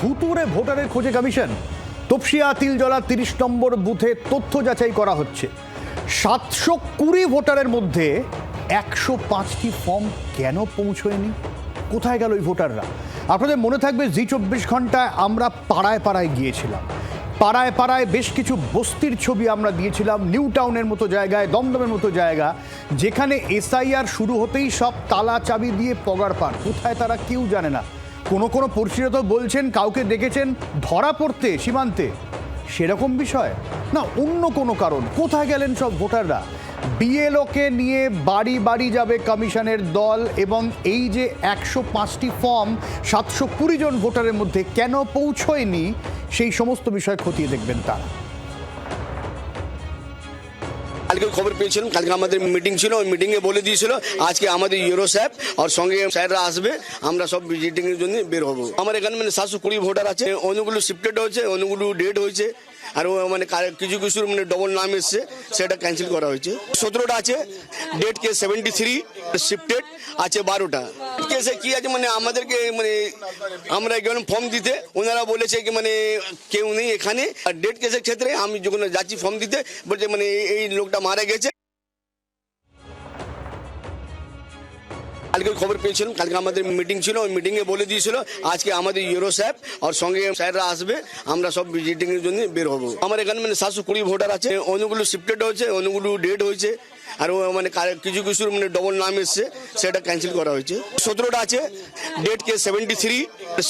ভুতুরে ভোটারের খোঁজে কমিশন। তপসিয়া তিলজলা তিরিশ নম্বর বুথে তথ্য যাচাই করা হচ্ছে। সাতশো কুড়ি ভোটারের মধ্যে একশো পাঁচটি ফর্ম কেন পৌঁছয়নি? কোথায় গেল ওই ভোটাররা? আপনাদের মনে থাকবে, জি চব্বিশ ঘন্টায় আমরা পাড়ায় পাড়ায় গিয়েছিলাম। পাড়ায় পাড়ায় বেশ কিছু বস্তির ছবি আমরা দিয়েছিলাম, নিউ টাউনের মতো জায়গায়, দমদমের মতো জায়গা, যেখানে এসআইআর শুরু হতেই সব তালা চাবি দিয়ে পগার পার কোথায় তারা কেউ জানে না। কোনো কোনো পরিচিত বলছেন, কাউকে দেখেছেন ধরা পড়তে, সীমান্তে। সেরকম বিষয়? না, অন্য কোনো কারণ। কোথায় গেলেন সব ভোটাররা? বিএলওকে নিয়ে বাড়ি বাড়ি যাবে কমিশনের দল এবং এই যে একশো পাঁচটি ফর্ম, সাতশো কুড়ি জন ভোটারের মধ্যে কেন পৌঁছয়নি, সেই সমস্ত বিষয় খতিয়ে দেখবেন তারা। কালকে খবর পেয়েছিলাম, কালকে আমাদের মিটিং ছিল, ওই মিটিংয়ে বলে দিয়েছিল, আজকে আমাদের ইউরো স্যাপ আর সঙ্গে স্যাররা আসবে, আমরা সব ভিজিটিং এর জন্য বের হব। আমার এখানে মানে সাতশো কুড়ি ভোটার আছে অনেকগুলো শিফটেড হয়েছে অনেকগুলো ডেট হয়েছে, আর মানে কিছু কিছু মানে ডবল নাম এসছে, সেটা ক্যান্সেল করা হয়েছে। সতেরোটা আছে ডেট কে সেভেন্টি থ্রি শিফটেড আছে বারোটা। কেসে কি আছে মানে আমাদেরকে মানে আমরা গেলাম ফর্ম দিতে, ওনারা বলেছে কি মানে কেউ নেই এখানে। আর ডেট কেসের ক্ষেত্রে আমি যখন যাচ্ছি ফর্ম দিতে, বলছে মানে এই- লোকটা মারা গেছে। কালকে খবর পেয়েছিলাম, কালকে আমাদের মিটিং ছিল, ওই মিটিংয়ে বলে দিয়েছিল, আজকে আমাদের ইউরো স্যাপ আর সঙ্গে স্যাররা আসবে, আমরা সব ভিজিটিং এর জন্য বের হব। আমার এখানে মানে সাতশো কুড়ি ভোটার আছে অনেকগুলো শিফটেড হয়েছে অনেকগুলো ডেট হয়েছে। আর মানে কিছু কিছু মানে ডবল নাম এসছে, সেটা ক্যান্সেল করা হয়েছে। সতেরোটা আছে ডেট কে সেভেন্টি থ্রি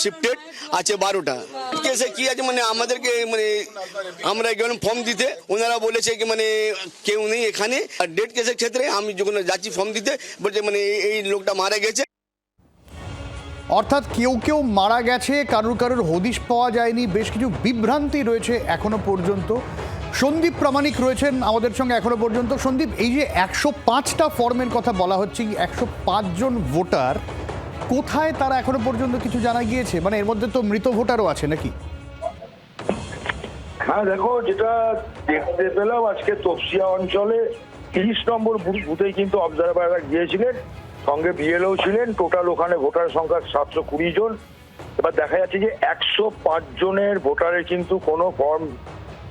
শিফটেড আছে বারোটা। কেসে কি আছে মানে আমাদেরকে মানে আমরা গেলাম ফর্ম দিতে, ওনারা বলেছে কি মানে কেউ নেই এখানে। আর ডেট কেসের ক্ষেত্রে আমি যখন যাচ্ছি ফর্ম দিতে, বলছে মানে এই লোকটা মারা গেছে। অর্থাৎ কেউ কেউ মারা গেছে, কারুর কারুর হদিশ পাওয়া যায়নি, বেশ কিছু বিভ্রান্তি রয়েছে এখনও পর্যন্ত। সন্দীপ প্রামাণিক রয়েছেন আমাদের সঙ্গে এখনও পর্যন্ত। সন্দীপ, এই যে একশো পাঁচটা ফর্মের কথা বলা হচ্ছে একশো জন ভোটার, কোথায় তারা এখনও পর্যন্ত কিছু জানা গিয়েছে? মানে এর মধ্যে তো মৃত ভোটারও আছে নাকি? হ্যাঁ দেখো, যেটা দেখতে পেলাম আজকে তপসিয়া অঞ্চলে, তিরিশ নম্বর বুথ- বুথেই কিন্তু অবজারভাররা গিয়েছিলেন, সঙ্গে বিএলও ছিলেন টোটাল ওখানে ভোটার সংখ্যা সাতশো কুড়ি জন। এবার দেখা যাচ্ছে যে একশো পাঁচ জনের ভোটারের কিন্তু কোনো ফর্ম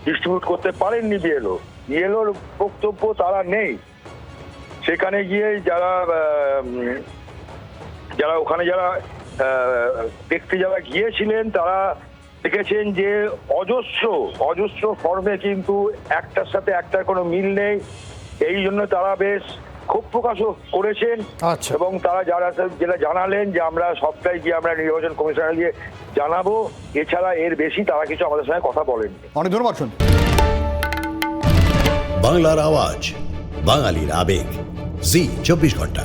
ডিস্ট্রিবিউট করতে পারেননি বিএলও। বিএলওর বক্তব্য তারা নেই। সেখানে গিয়ে যারা যারা ওখানে যারা দেখতে যারা গিয়েছিলেন, তারা দেখেছেন যে অজস্র অজস্র ফর্মে কিন্তু একটার সাথে একটার কোনো মিল নেই। এই জন্য তারা বেশ ক্ষোভ প্রকাশও করেছেন আচ্ছা। এবং তারা যারা যেটা জানালেন যে আমরা সবটাই গিয়ে আমরা নির্বাচন কমিশনার গিয়ে জানাব এছাড়া এর বেশি তারা কিছু আমাদের সঙ্গে কথা বলেন অনেক ধন্যবাদ শুন। বাংলার আওয়াজ বাঙালির আবেগ জি চব্বিশ ঘণ্টা।